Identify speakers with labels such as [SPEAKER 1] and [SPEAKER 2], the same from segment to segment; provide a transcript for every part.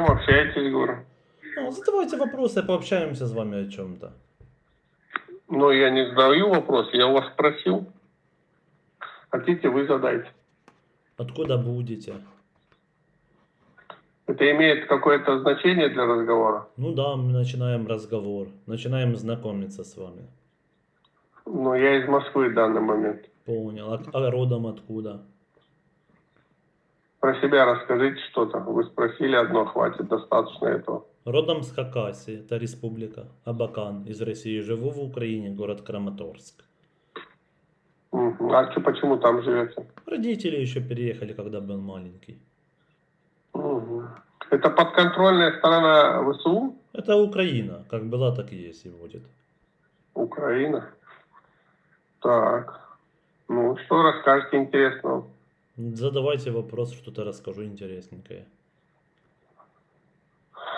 [SPEAKER 1] чем общаетесь, говорю?
[SPEAKER 2] Ну, задавайте вопросы, пообщаемся с вами о чем-то.
[SPEAKER 1] Ну, я не задаю вопрос, я у вас спросил. Хотите, вы задайте.
[SPEAKER 2] Откуда будете?
[SPEAKER 1] Это имеет какое-то значение для разговора?
[SPEAKER 2] Ну да, мы начинаем разговор, начинаем знакомиться с вами.
[SPEAKER 1] Ну, я из Москвы в данный момент.
[SPEAKER 2] Понял. А, а родом откуда?
[SPEAKER 1] Про себя расскажите что-то. Вы спросили одно, хватит, достаточно этого.
[SPEAKER 2] Родом с Хакасии, это республика. Абакан из России. Живу в Украине, город Краматорск.
[SPEAKER 1] А чё, почему там живете?
[SPEAKER 2] Родители еще переехали, когда был маленький.
[SPEAKER 1] Это подконтрольная сторона ВСУ?
[SPEAKER 2] Это Украина. Как была, так и есть и будет.
[SPEAKER 1] Украина. Так. Ну, что расскажете интересного?
[SPEAKER 2] Задавайте вопрос, что-то расскажу интересненькое.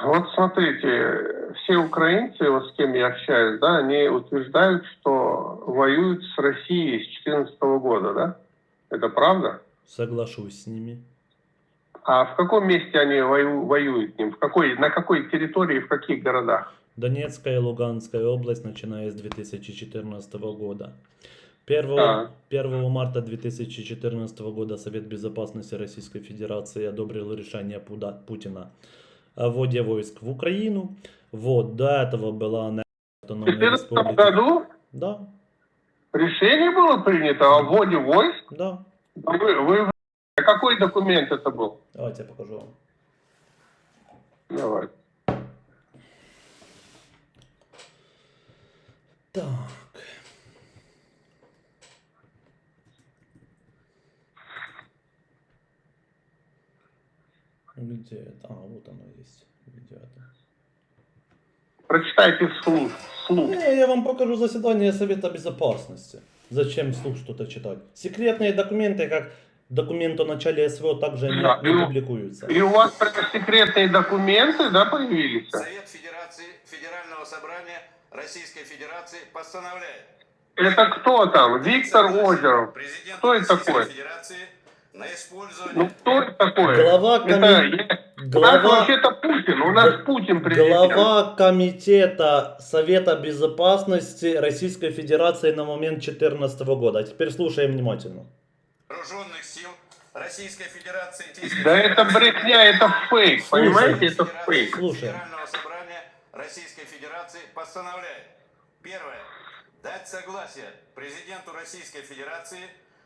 [SPEAKER 1] Вот смотрите, все украинцы, вот с кем я общаюсь, да, они утверждают, что воюют с Россией с 2014 года, да? Это правда?
[SPEAKER 2] Соглашусь с ними.
[SPEAKER 1] А в каком месте они вою- воюют с ним? В какой, на какой территории, в каких городах?
[SPEAKER 2] Донецкая и Луганская область, начиная с 2014 года. 1,
[SPEAKER 1] Так.
[SPEAKER 2] 1 марта 2014 года Совет Безопасности Российской Федерации одобрил решение Путина о вводе войск в Украину. Вот, до этого была автономная
[SPEAKER 1] 2014
[SPEAKER 2] республика.
[SPEAKER 1] году
[SPEAKER 2] Да,
[SPEAKER 1] решение было принято о вводе войск?
[SPEAKER 2] да.
[SPEAKER 1] Вы, вы- а какой документ это был?
[SPEAKER 2] Давайте я покажу вам.
[SPEAKER 1] Давай.
[SPEAKER 2] Так. Где это? А, вот оно есть. Где это?
[SPEAKER 1] Прочитайте вслух. вслух.
[SPEAKER 2] Не, я вам покажу заседание Совета Безопасности. Зачем вслух что-то читать? Секретные документы, как документ о начале СВО, также не,
[SPEAKER 1] Да,
[SPEAKER 2] не публикуются.
[SPEAKER 1] И у вас секретные документы, да, появились?
[SPEAKER 3] Совет Федерации Федерального собрания Российской Федерации постановляет.
[SPEAKER 1] Это кто там? Виктор Озеров. Кто это
[SPEAKER 3] Российской
[SPEAKER 1] такой?
[SPEAKER 3] Федерации на использование
[SPEAKER 1] Ну кто это такой?
[SPEAKER 2] Глава
[SPEAKER 1] Это,
[SPEAKER 2] коми-
[SPEAKER 1] я- У нас
[SPEAKER 2] Глава,
[SPEAKER 1] вообще-то Путин, у нас Путин президент.
[SPEAKER 2] глава комитета Совета Безопасности Российской Федерации на момент 2014 года. А теперь слушаем внимательно.
[SPEAKER 3] вооруженных сил Российской Федерации.
[SPEAKER 1] Да это брехня, это фейк,
[SPEAKER 2] Слушай.
[SPEAKER 1] понимаете, это фейк.
[SPEAKER 2] Слушай.
[SPEAKER 3] Федерального собрания Российской Федерации постановляет. Первое. Дать согласие президенту Российской Федерации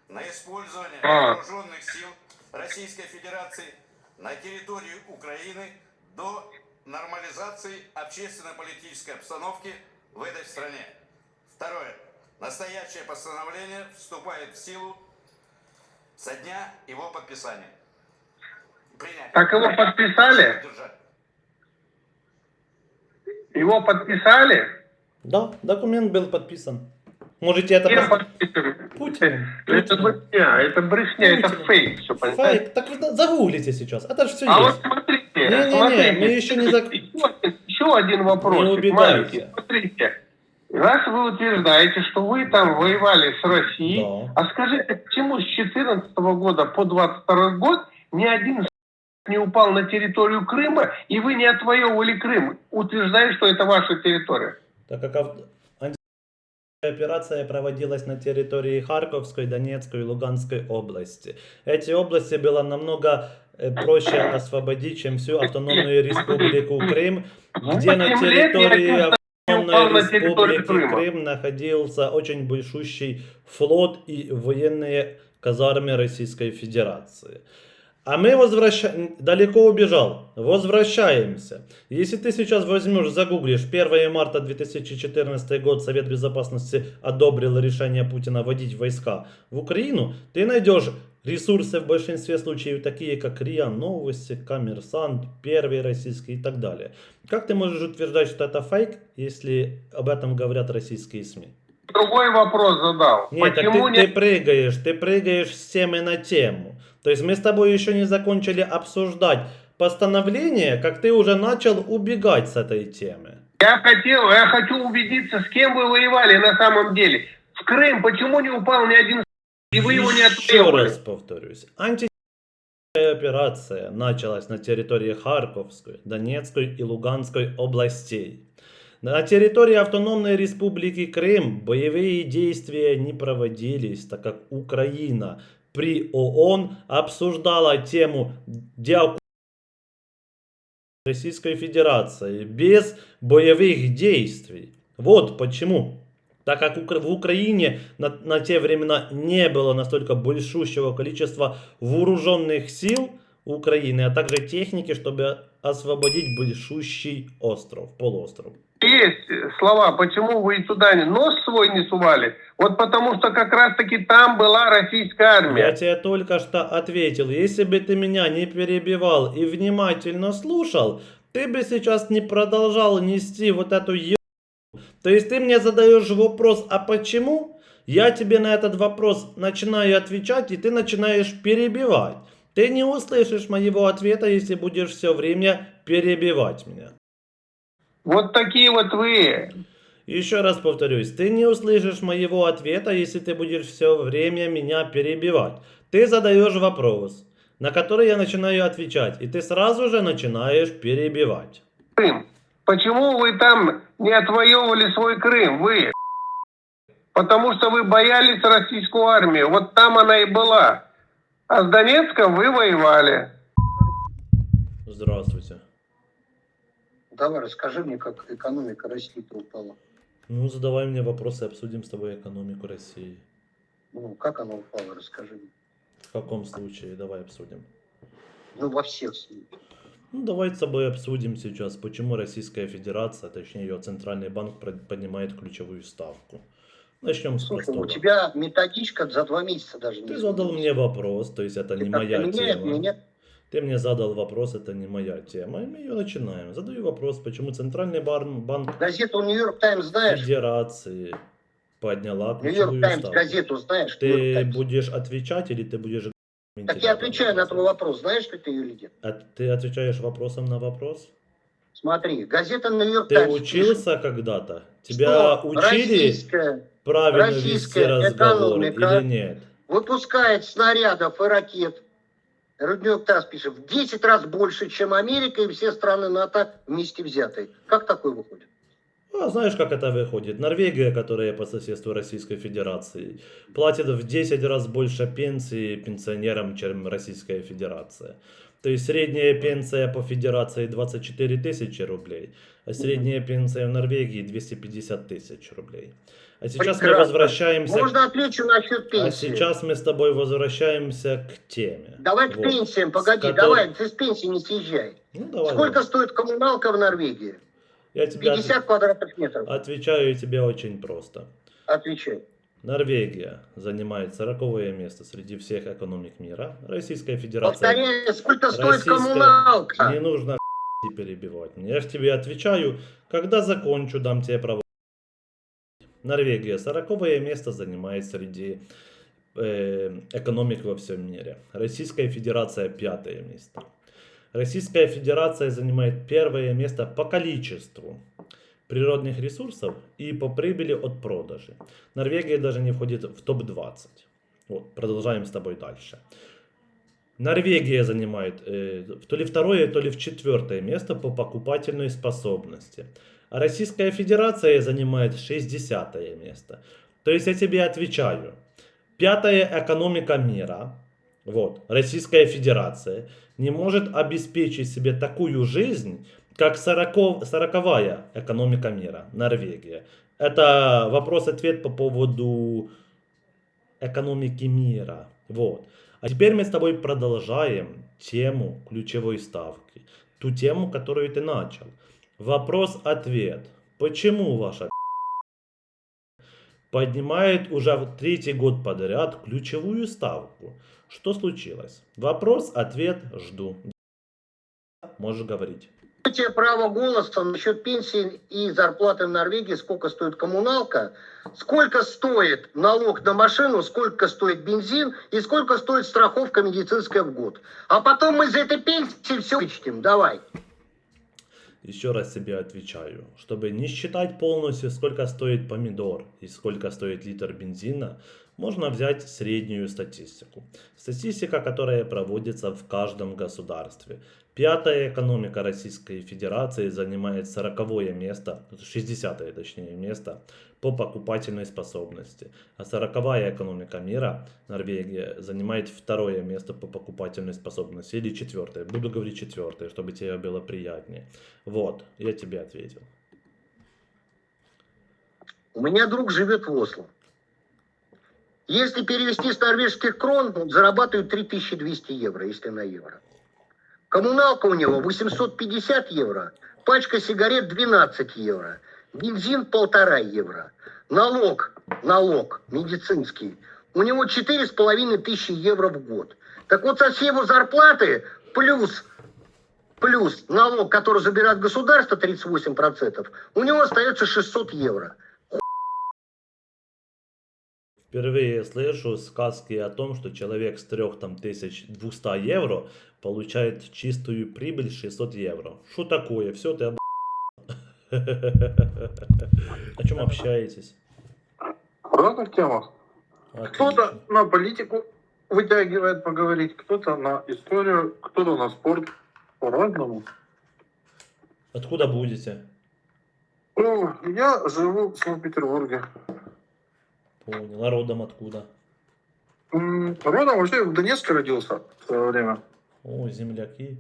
[SPEAKER 3] на использование
[SPEAKER 1] А.
[SPEAKER 3] вооруженных сил Российской Федерации на территории Украины до нормализации общественно-политической обстановки в этой стране. Второе. Настоящее постановление вступает в силу со дня его подписания. Принять.
[SPEAKER 1] Так его подписали? Его подписали?
[SPEAKER 2] Да, документ был подписан. Можете это
[SPEAKER 1] Кем
[SPEAKER 2] Путин.
[SPEAKER 1] Это брехня, это брехня, это фейк, все?
[SPEAKER 2] Фейк. Так загуглите сейчас. Это же все
[SPEAKER 1] А вот
[SPEAKER 2] есть.
[SPEAKER 1] смотрите,
[SPEAKER 2] Не-не-не,
[SPEAKER 1] смотрите.
[SPEAKER 2] мы еще не зак-
[SPEAKER 1] Еще, один- вопрос.
[SPEAKER 2] Не.
[SPEAKER 1] Смотрите, раз вы утверждаете, что вы там воевали с Россией,
[SPEAKER 2] Да.
[SPEAKER 1] а скажите, почему с 2014 года по 22 год ни один не упал на территорию Крыма, и вы не отвоевывали Крым, утверждая, что это ваша территория?
[SPEAKER 2] Так как операция проводилась на территории Харьковской, Донецкой и Луганской области. Эти области было намного э, проще освободить, чем всю автономную республику Крым, где на территории автономной республики. Крым находился очень большущий флот и военные казармы Российской Федерации. А мы возвращаем... Далеко убежал. Возвращаемся. Если ты сейчас возьмешь, загуглишь 1 марта 2014 год Совет Безопасности одобрил решение Путина вводить войска в Украину, ты найдешь ресурсы в большинстве случаев такие, как РИА Новости, Коммерсант, Первый Российский и так далее. Как ты можешь утверждать, что это фейк, если об этом говорят российские СМИ?
[SPEAKER 1] Другой вопрос задал.
[SPEAKER 2] Нет, так
[SPEAKER 1] Почему
[SPEAKER 2] ты,
[SPEAKER 1] не
[SPEAKER 2] ты прыгаешь, ты прыгаешь с темы на тему. То есть мы с тобой еще не закончили обсуждать постановление, как ты уже начал убегать с этой темы.
[SPEAKER 1] Я хотел, я хочу убедиться, с кем вы воевали на самом деле. В Крым почему не упал ни один и вы его не
[SPEAKER 2] Еще
[SPEAKER 1] отвоевали?
[SPEAKER 2] раз повторюсь. Анти операция началась на территории Харьковской, Донецкой и Луганской областей. На территории Автономной Республики Крым боевые действия не проводились, так как Украина при ООН обсуждала тему деоккупации Российской Федерации без боевых действий. Вот почему. Так как в Украине на, на те времена не было настолько большущего количества вооруженных сил Украины, а также техники, чтобы освободить большущий остров, полуостров.
[SPEAKER 1] Есть слова, почему вы туда не- нос свой не сували? Вот потому что как раз-таки там была российская
[SPEAKER 2] Я
[SPEAKER 1] армия.
[SPEAKER 2] тебе только что ответил, если бы ты меня не перебивал и внимательно слушал, ты бы сейчас не продолжал нести вот эту е... То есть ты мне задаешь вопрос, а почему? Я тебе на этот вопрос начинаю отвечать, и ты начинаешь перебивать. Ты не услышишь моего ответа, если будешь все время перебивать меня.
[SPEAKER 1] Вот такие вот вы.
[SPEAKER 2] Еще раз повторюсь, ты не услышишь моего ответа, если ты будешь все время меня перебивать. Ты задаешь вопрос, на который я начинаю отвечать, и ты сразу же начинаешь перебивать.
[SPEAKER 1] Крым. Почему вы там не отвоевывали свой Крым? Вы. Потому что вы боялись российскую армию. Вот там она и была. А с Донецком вы воевали.
[SPEAKER 2] Здравствуйте.
[SPEAKER 4] Давай, расскажи мне, как экономика России-то упала.
[SPEAKER 2] Ну, задавай мне вопросы, обсудим с тобой экономику России.
[SPEAKER 4] Ну, как она упала, расскажи мне.
[SPEAKER 2] В каком случае? Давай обсудим.
[SPEAKER 4] Ну, во всех случаях.
[SPEAKER 2] Ну, давай с тобой обсудим сейчас, почему Российская Федерация, точнее ее Центральный банк поднимает ключевую ставку. Начнем с
[SPEAKER 4] Слушай,
[SPEAKER 2] простого.
[SPEAKER 4] у тебя методичка за два месяца даже не
[SPEAKER 2] Ты задал мне вопрос, то есть это
[SPEAKER 4] Ты
[SPEAKER 2] не моя
[SPEAKER 4] поменяй
[SPEAKER 2] тема.
[SPEAKER 4] меня.
[SPEAKER 2] Ты мне задал вопрос, это не моя тема, и мы ее начинаем. Задаю вопрос, почему Центральный банк
[SPEAKER 4] Газету Нью-Йорк Таймс знаешь?
[SPEAKER 2] Федерации подняла
[SPEAKER 4] Нью-Йорк Таймс
[SPEAKER 2] ставку.
[SPEAKER 4] газету знаешь?
[SPEAKER 2] Ты будешь отвечать или ты будешь...
[SPEAKER 4] Так я отвечаю на твой вопрос. Знаешь ли ты ее или нет?
[SPEAKER 2] А ты отвечаешь вопросом на вопрос?
[SPEAKER 4] Смотри, газета Нью-Йорк
[SPEAKER 2] Ты
[SPEAKER 4] Таймс пишет,
[SPEAKER 2] учился когда-то? Тебя
[SPEAKER 4] что
[SPEAKER 2] учили
[SPEAKER 4] российская
[SPEAKER 2] правильно вести
[SPEAKER 4] российская
[SPEAKER 2] разговоры
[SPEAKER 4] экономика
[SPEAKER 2] или нет?
[SPEAKER 4] выпускает снарядов и ракет. Нью-Йорк Таймс пишет, в 10 раз больше, чем Америка и все страны НАТО вместе взятые. Как такое выходит?
[SPEAKER 2] А знаешь, как это выходит? Норвегия, которая по соседству Российской Федерации, платит в 10 раз больше пенсии пенсионерам, чем Российская Федерация. То есть средняя пенсия по Федерации 24 тысячи рублей, а средняя пенсия в Норвегии 250 тысяч рублей. А сейчас мы
[SPEAKER 4] Прекрасно.
[SPEAKER 2] возвращаемся...
[SPEAKER 4] Можно отвечу насчет
[SPEAKER 2] А
[SPEAKER 4] пенсии.
[SPEAKER 2] сейчас мы с тобой возвращаемся к теме.
[SPEAKER 4] Давай к
[SPEAKER 2] Вот.
[SPEAKER 4] пенсиям, погоди,
[SPEAKER 2] С которой-
[SPEAKER 4] давай, ты с пенсии не съезжай.
[SPEAKER 2] Ну, давай.
[SPEAKER 4] Сколько
[SPEAKER 2] давай.
[SPEAKER 4] стоит коммуналка в Норвегии?
[SPEAKER 2] Я тебе
[SPEAKER 4] 50 квадратных метров.
[SPEAKER 2] отвечаю тебе очень просто.
[SPEAKER 4] Отвечай.
[SPEAKER 2] Норвегия занимает 40 место среди всех экономик мира. Российская Федерация...
[SPEAKER 4] Повторяю, сколько стоит
[SPEAKER 2] Российская-
[SPEAKER 4] коммуналка?
[SPEAKER 2] Не нужно перебивать. Я же тебе отвечаю. Когда закончу, дам тебе право. Норвегия 40 место занимает среди э, экономик во всем мире. Российская Федерация пятое место. Российская Федерация занимает первое место по количеству природных ресурсов и по прибыли от продажи. Норвегия даже не входит в топ-20. Вот, продолжаем с тобой дальше. Норвегия занимает э, то ли второе, то ли в четвертое место по покупательной способности. А Российская Федерация занимает 60 место. То есть я тебе отвечаю. Пятая экономика мира, вот, Российская Федерация, не может обеспечить себе такую жизнь, как 40, 40 экономика мира, Норвегия. Это вопрос-ответ по поводу экономики мира. Вот. А теперь мы с тобой продолжаем тему ключевой ставки. Ту тему, которую ты начал. Вопрос-ответ. Почему ваша поднимает уже в третий год подряд ключевую ставку? Что случилось? Вопрос-ответ жду. Можешь говорить.
[SPEAKER 4] Дайте право голоса насчет пенсии и зарплаты в Норвегии, сколько стоит коммуналка, сколько стоит налог на машину, сколько стоит бензин и сколько стоит страховка медицинская в год. А потом мы за этой пенсии все вычтем. Давай.
[SPEAKER 2] еще раз себе отвечаю, чтобы не считать полностью, сколько стоит помидор и сколько стоит литр бензина, можно взять среднюю статистику. Статистика, которая проводится в каждом государстве. Пятая экономика Российской Федерации занимает 40 место, 60 точнее место по покупательной способности. А 40 экономика мира, Норвегия, занимает второе место по покупательной способности. Или четвертое. Буду говорить четвертое, чтобы тебе было приятнее. Вот, я тебе ответил.
[SPEAKER 4] У меня друг живет в Осло. Если перевести с норвежских крон, он зарабатывает 3200 евро, если на евро. Коммуналка у него 850 евро, пачка сигарет 12 евро, бензин полтора евро, налог, налог медицинский, у него четыре с половиной тысячи евро в год. Так вот со всей его зарплаты плюс, плюс налог, который забирает государство 38%, у него остается 600 евро.
[SPEAKER 2] Впервые слышу сказки о том, что человек с 3200 евро получает чистую прибыль 600 евро. Что такое? Все, ты об... О чем общаетесь?
[SPEAKER 5] В разных темах. Кто-то на политику вытягивает поговорить, кто-то на историю, кто-то на спорт. По-разному.
[SPEAKER 2] Откуда будете?
[SPEAKER 5] Ну, я живу в Санкт-Петербурге.
[SPEAKER 2] Понял. А родом откуда?
[SPEAKER 5] Родом вообще в Донецке родился в свое время.
[SPEAKER 2] О, земляки.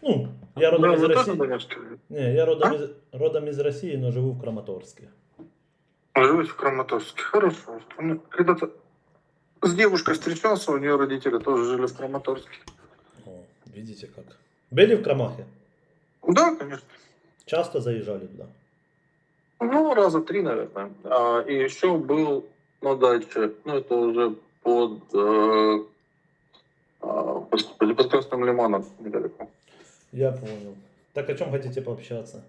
[SPEAKER 2] Ну, я родом
[SPEAKER 5] Да,
[SPEAKER 2] из России. Не, я родом
[SPEAKER 5] А?
[SPEAKER 2] из, родом из России, но живу в Краматорске.
[SPEAKER 5] Живете в Краматорске. Хорошо. Ну, Когда-то с девушкой встречался, у нее родители тоже жили в Краматорске.
[SPEAKER 2] О, видите как. Были в Крамахе?
[SPEAKER 5] Да, конечно.
[SPEAKER 2] Часто заезжали туда?
[SPEAKER 5] Ну, раза три, наверное. А, и еще был на даче. Ну, это уже под, э, а, господи, под Красным Лиманом недалеко.
[SPEAKER 2] Я понял. Так о чем хотите пообщаться?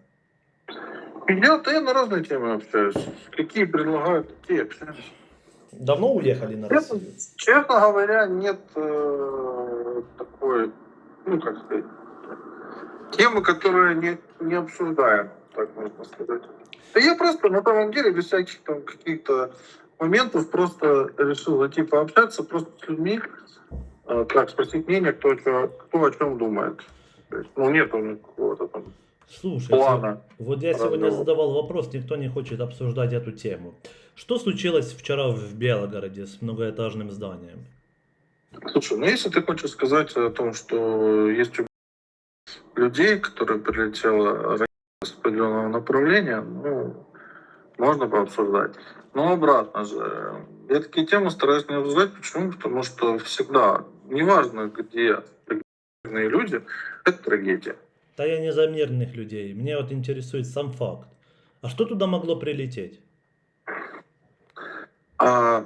[SPEAKER 5] Я, да я на разные темы общаюсь. Какие предлагают, такие общаюсь.
[SPEAKER 2] Давно уехали на
[SPEAKER 5] Честно,
[SPEAKER 2] Россию?
[SPEAKER 5] честно говоря, нет э, такой, ну, как сказать, темы, которые не, не обсуждаем, так можно сказать. Да я просто на самом деле без всяких там каких-то моментов просто решил зайти пообщаться просто с людьми, э, так, спросить мнение, кто, кто о чем думает. То есть, ну, нет какого-то там
[SPEAKER 2] Слушайте,
[SPEAKER 5] плана.
[SPEAKER 2] вот я сегодня
[SPEAKER 5] Разговор.
[SPEAKER 2] задавал вопрос, никто не хочет обсуждать эту тему. Что случилось вчера в Белгороде с многоэтажным зданием?
[SPEAKER 5] Слушай, ну если ты хочешь сказать о том, что есть людей, которые прилетело с определенного направления, ну, можно пообсуждать. Но обратно же, я такие темы стараюсь не обсуждать. Почему? Потому что всегда, неважно где трагедийные люди, это трагедия.
[SPEAKER 2] Да я не за мирных людей, мне вот интересует сам факт. А что туда могло прилететь?
[SPEAKER 5] А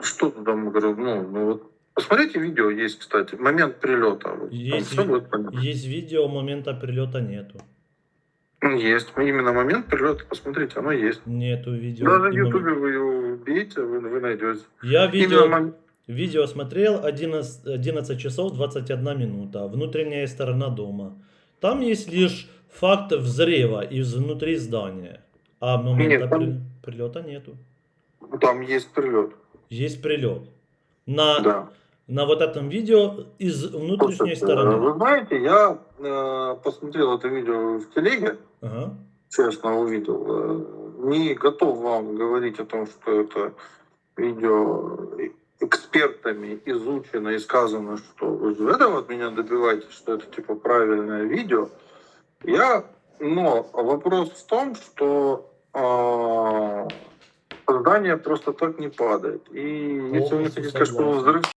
[SPEAKER 5] что туда говорим? Ну, ну вот посмотрите видео, есть, кстати, момент прилета. Там
[SPEAKER 2] Есть
[SPEAKER 5] всё
[SPEAKER 2] ви-
[SPEAKER 5] будет понятно.
[SPEAKER 2] Есть видео, момента прилета нету.
[SPEAKER 5] Есть. Именно момент прилета, посмотрите, оно есть.
[SPEAKER 2] Нету видео.
[SPEAKER 5] Даже в
[SPEAKER 2] момент-
[SPEAKER 5] Ютубе вы ее убейте, вы, вы найдете.
[SPEAKER 2] Я видео,
[SPEAKER 5] мом-
[SPEAKER 2] видео смотрел 11, 11 часов 21 минута. Внутренняя сторона дома. Там есть лишь факт взрыва из внутри здания. А момента
[SPEAKER 5] Нет, там-
[SPEAKER 2] при- прилета нету.
[SPEAKER 5] Там есть прилет.
[SPEAKER 2] Есть прилет. На,
[SPEAKER 5] Да.
[SPEAKER 2] На вот этом видео из внутренней
[SPEAKER 5] Слушайте,
[SPEAKER 2] стороны.
[SPEAKER 5] Вы знаете, я э, посмотрел это видео в телеге,
[SPEAKER 2] Ага.
[SPEAKER 5] честно увидел. Э, не готов вам говорить о том, что это видео экспертами изучено и сказано, что вы же этого от меня добиваетесь, что это типа правильное видео. Я, но вопрос в том, что а, здание просто так не падает. И если вы хотите сказать, что взрыв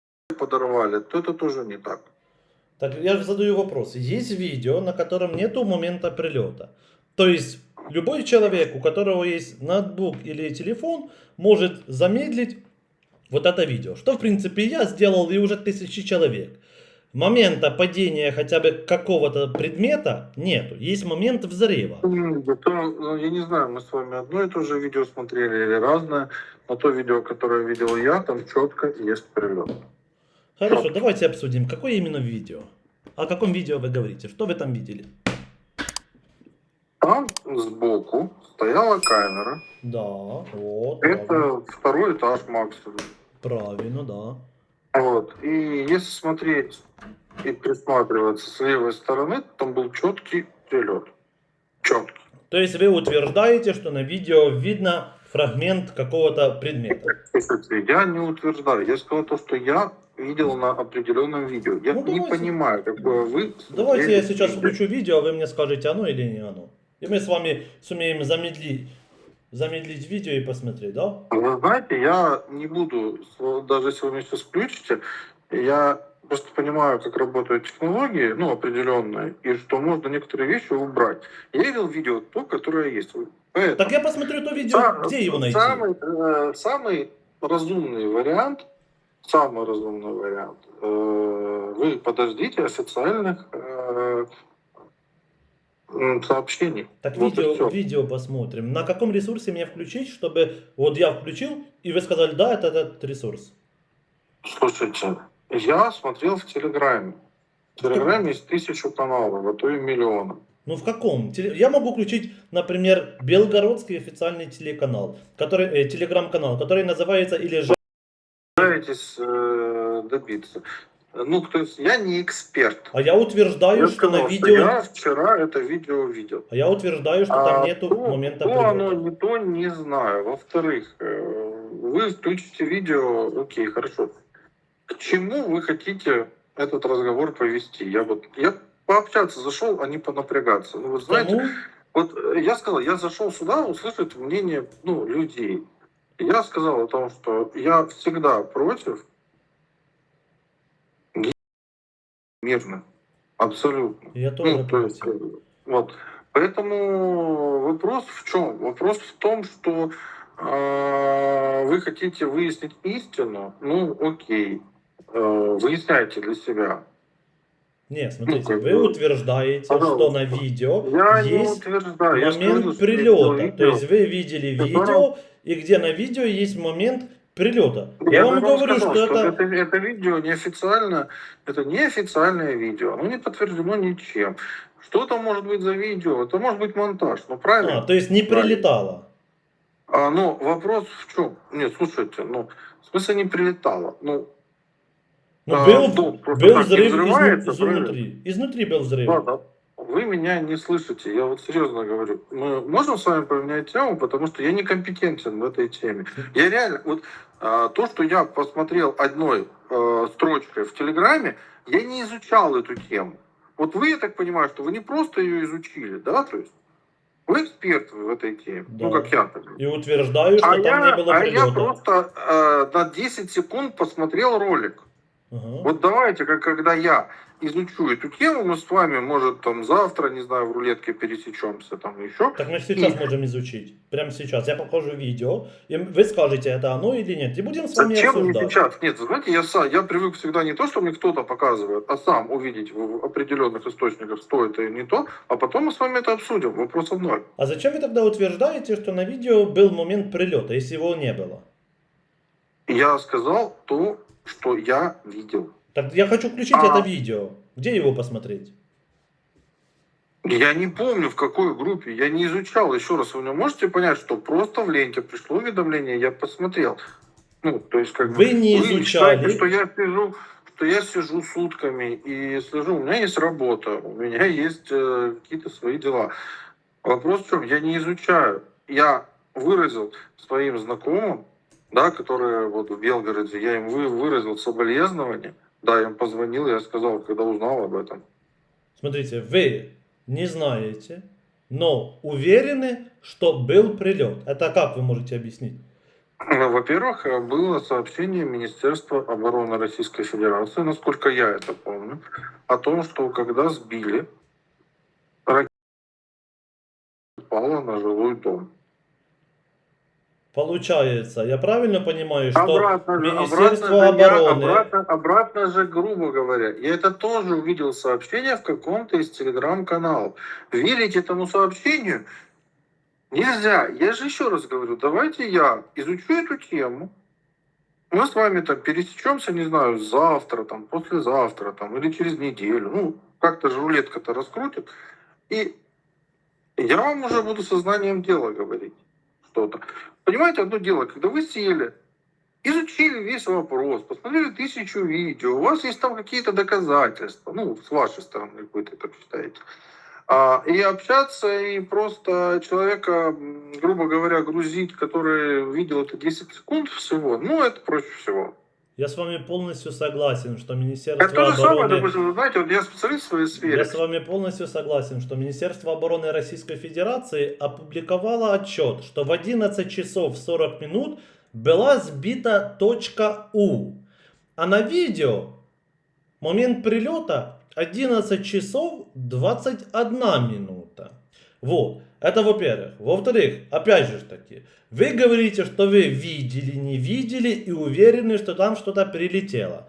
[SPEAKER 5] подорвали, то это тоже не так.
[SPEAKER 2] Так я же задаю вопрос. Есть видео, на котором нету момента прилета. То есть любой человек, у которого есть ноутбук или телефон, может замедлить вот это видео. Что в принципе я сделал и уже тысячи человек. Момента падения хотя бы какого-то предмета нету. Есть момент взрыва.
[SPEAKER 5] М, да то, ну, я не знаю, мы с вами одно и то же видео смотрели или разное, но то видео, которое видел я, там четко есть прилет.
[SPEAKER 2] Хорошо, давайте обсудим, какое именно видео. О каком видео вы говорите? Что вы там видели?
[SPEAKER 5] Там сбоку стояла камера.
[SPEAKER 2] Да, вот. правильно.
[SPEAKER 5] Это второй этаж максимум.
[SPEAKER 2] Правильно, да.
[SPEAKER 5] Вот. И если смотреть и присматриваться с левой стороны, там был четкий прилет. Четкий.
[SPEAKER 2] То есть вы утверждаете, что на видео видно фрагмент какого-то предмета.
[SPEAKER 5] Я не утверждаю. Я сказал то, что я видел на определенном видео. Я
[SPEAKER 2] Ну,
[SPEAKER 5] не
[SPEAKER 2] давайте.
[SPEAKER 5] понимаю, какое вы...
[SPEAKER 2] Давайте я сейчас включу видео, а вы мне скажете, оно или не оно. И мы с вами сумеем замедлить, замедлить видео и посмотреть, да?
[SPEAKER 5] Вы знаете, я не буду, даже если вы меня сейчас включите, я просто понимаю, как работают технологии, ну, определенные, и что можно некоторые вещи убрать. Я видел видео то, которое есть. Поэтому
[SPEAKER 2] Так я посмотрю то видео,
[SPEAKER 5] са-
[SPEAKER 2] где его найти?
[SPEAKER 5] Самый, э, самый разумный вариант, самый разумный вариант, э, вы подождите официальных э, сообщений.
[SPEAKER 2] Так
[SPEAKER 5] Вот
[SPEAKER 2] видео, видео посмотрим. На каком ресурсе мне включить, чтобы вот я включил, и вы сказали, да, это этот ресурс.
[SPEAKER 5] Слушайте, я смотрел в Телеграме. В Телеграме есть тысячу каналов, а то и миллионы.
[SPEAKER 2] Ну в каком? Я могу включить, например, Белгородский официальный телеканал, который, э, телеграм-канал, который называется или же...
[SPEAKER 5] Пытаетесь э, добиться. Ну, то есть я не эксперт.
[SPEAKER 2] А я утверждаю,
[SPEAKER 5] Я
[SPEAKER 2] что на
[SPEAKER 5] сказал, что
[SPEAKER 2] видео...
[SPEAKER 5] я вчера это видео видел.
[SPEAKER 2] А я утверждаю, что там
[SPEAKER 5] А
[SPEAKER 2] нету
[SPEAKER 5] то-
[SPEAKER 2] момента
[SPEAKER 5] то оно не то, не знаю. Во-вторых, э, вы включите видео, окей, хорошо. К чему вы хотите этот разговор повести? Я вот я пообщаться зашел, а не понапрягаться. Ну, вы знаете,
[SPEAKER 2] Тому-
[SPEAKER 5] вот я сказал, я зашел сюда услышать мнение ну, людей. Я сказал о том, что я всегда против мирных. Абсолютно.
[SPEAKER 2] Я тоже
[SPEAKER 5] Ну, то есть, э, вот. Поэтому вопрос в чем? Вопрос в том, что э, вы хотите выяснить истину. Ну, окей. Э, выясняйте для себя.
[SPEAKER 2] Не, смотрите,
[SPEAKER 5] как
[SPEAKER 2] вы
[SPEAKER 5] бы,
[SPEAKER 2] утверждаете, что
[SPEAKER 5] пожалуйста.
[SPEAKER 2] на видео
[SPEAKER 5] Я не
[SPEAKER 2] есть
[SPEAKER 5] я скажу,
[SPEAKER 2] момент
[SPEAKER 5] что я
[SPEAKER 2] прилета.
[SPEAKER 5] видел
[SPEAKER 2] То есть вы видели видео, и где на видео есть момент прилета. Я,
[SPEAKER 5] Я
[SPEAKER 2] вам говорю,
[SPEAKER 5] сказал,
[SPEAKER 2] что
[SPEAKER 5] что
[SPEAKER 2] это...
[SPEAKER 5] это, это видео неофициально, это неофициальное видео, оно не подтверждено ничем. Что это может быть за видео? Это может быть монтаж, ну правильно?
[SPEAKER 2] А, то есть не прилетало.
[SPEAKER 5] А, ну, вопрос в чем? Нет, слушайте, ну, в смысле не прилетало. Ну,
[SPEAKER 2] Ну,
[SPEAKER 5] А,
[SPEAKER 2] был,
[SPEAKER 5] дом просто
[SPEAKER 2] был взрыв изнутри. Изнутри был взрыв.
[SPEAKER 5] ладно, вы меня не слышите, я вот серьезно говорю. Мы можем с вами поменять тему, потому что я некомпетентен в этой теме. Я реально, вот а, то, что я посмотрел одной э, строчкой в Телеграме, я не изучал эту тему. Вот вы, я так понимаю, что вы не просто ее изучили, да, то есть вы эксперт в этой теме, ну,
[SPEAKER 2] Да.
[SPEAKER 5] как я. так.
[SPEAKER 2] И утверждаю, что
[SPEAKER 5] А
[SPEAKER 2] там
[SPEAKER 5] я,
[SPEAKER 2] не было
[SPEAKER 5] а я
[SPEAKER 2] прилета.
[SPEAKER 5] просто э, на 10 секунд посмотрел ролик.
[SPEAKER 2] Ага.
[SPEAKER 5] Вот давайте, как когда я изучу эту тему, мы с вами, может, там завтра, не знаю, в рулетке пересечемся, там еще.
[SPEAKER 2] Так мы сейчас можем изучить. Прямо сейчас. Я покажу видео, и вы скажете, это оно или нет. И будем с вами
[SPEAKER 5] Зачем
[SPEAKER 2] обсуждать.
[SPEAKER 5] сейчас? Нет, знаете, я сам, я привык всегда не то, что мне кто-то показывает, а сам увидеть в определенных источниках, что это и не то, а потом мы с вами это обсудим. Вопросов ноль.
[SPEAKER 2] А зачем вы тогда утверждаете, что на видео был момент прилета, если его не было?
[SPEAKER 5] Я сказал то, что я видел.
[SPEAKER 2] Так я хочу включить
[SPEAKER 5] А.
[SPEAKER 2] это видео. Где его посмотреть?
[SPEAKER 5] Я не помню, в какой группе, я не изучал. Еще раз, вы мне можете понять, что просто в ленте пришло уведомление, я посмотрел. Ну, то есть, как бы,
[SPEAKER 2] Вы не
[SPEAKER 5] вы
[SPEAKER 2] изучали.
[SPEAKER 5] считаете, что я сижу, что я сижу сутками и слежу. У меня есть работа, у меня есть э, какие-то свои дела. Вопрос в чем? Я не изучаю. Я выразил своим знакомым, да, которые вот в Белгороде, я им вы, выразил соболезнования. Да, я им позвонил, я сказал, когда узнал об этом.
[SPEAKER 2] Смотрите, вы не знаете, но уверены, что был прилет. Это как вы можете объяснить?
[SPEAKER 5] Ну, Во-первых, было сообщение Министерства обороны Российской Федерации, насколько я это помню, о том, что когда сбили, ракета упала на жилой дом.
[SPEAKER 2] Получается, я правильно понимаю, что
[SPEAKER 5] Обратно же,
[SPEAKER 2] Министерство
[SPEAKER 5] обратно, же я-
[SPEAKER 2] обороны...
[SPEAKER 5] обратно, обратно же, грубо говоря, я это тоже увидел сообщение в каком-то из телеграм-каналов. Верить этому сообщению нельзя. Я же еще раз говорю, давайте я изучу эту тему, мы с вами там пересечемся, не знаю, завтра, там, послезавтра, там, или через неделю. Ну, как-то же рулетка-то раскрутит. И Я вам уже буду сознанием дела говорить что-то. Понимаете, одно дело, когда вы сели, изучили весь вопрос, посмотрели тысячу видео, у вас есть там какие-то доказательства, ну, с вашей стороны, как вы это так считаете, А, и общаться, и просто человека, грубо говоря, грузить, который видел это 10 секунд всего, ну, это проще всего.
[SPEAKER 2] Я с вами полностью согласен, что
[SPEAKER 5] Это
[SPEAKER 2] Министерство
[SPEAKER 5] то же самое,
[SPEAKER 2] обороны...
[SPEAKER 5] допустим, вы знаете, вот я специалист в своей сфере.
[SPEAKER 2] Я с вами полностью согласен, что Министерство обороны Российской Федерации опубликовало отчет, что в 11 часов 40 минут была сбита точка У. А на видео момент прилета 11 часов 21 минута. Вот. Это во-первых. Во-вторых, опять же таки, вы говорите, что вы видели, не видели и уверены, что там что-то прилетело.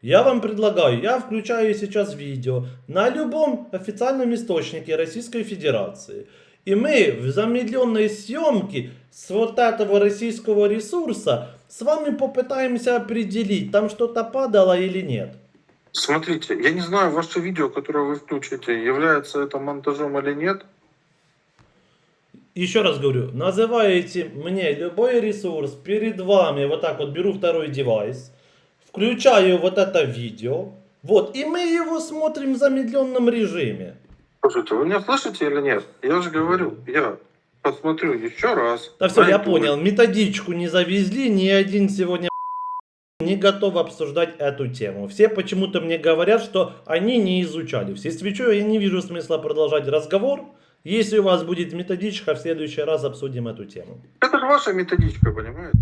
[SPEAKER 2] Я вам предлагаю, я включаю сейчас видео на любом официальном источнике Российской Федерации. И мы в замедленной съемке с вот этого российского ресурса с вами попытаемся определить, там что-то падало или нет.
[SPEAKER 5] Смотрите, я не знаю, ваше видео, которое вы включите, является это монтажом или нет.
[SPEAKER 2] Еще раз говорю, называете мне любой ресурс перед вами, вот так вот беру второй девайс, включаю вот это видео, вот, и мы его смотрим в замедленном режиме.
[SPEAKER 5] Слушайте, вы меня слышите или нет? Я же говорю, я посмотрю еще раз.
[SPEAKER 2] Да все, я понял, методичку не завезли, ни один сегодня не готов обсуждать эту тему. Все почему-то мне говорят, что они не изучали. С чем я не вижу смысла продолжать разговор. Если у вас будет методичка, в следующий раз обсудим эту тему.
[SPEAKER 5] Это же ваша методичка, понимаете?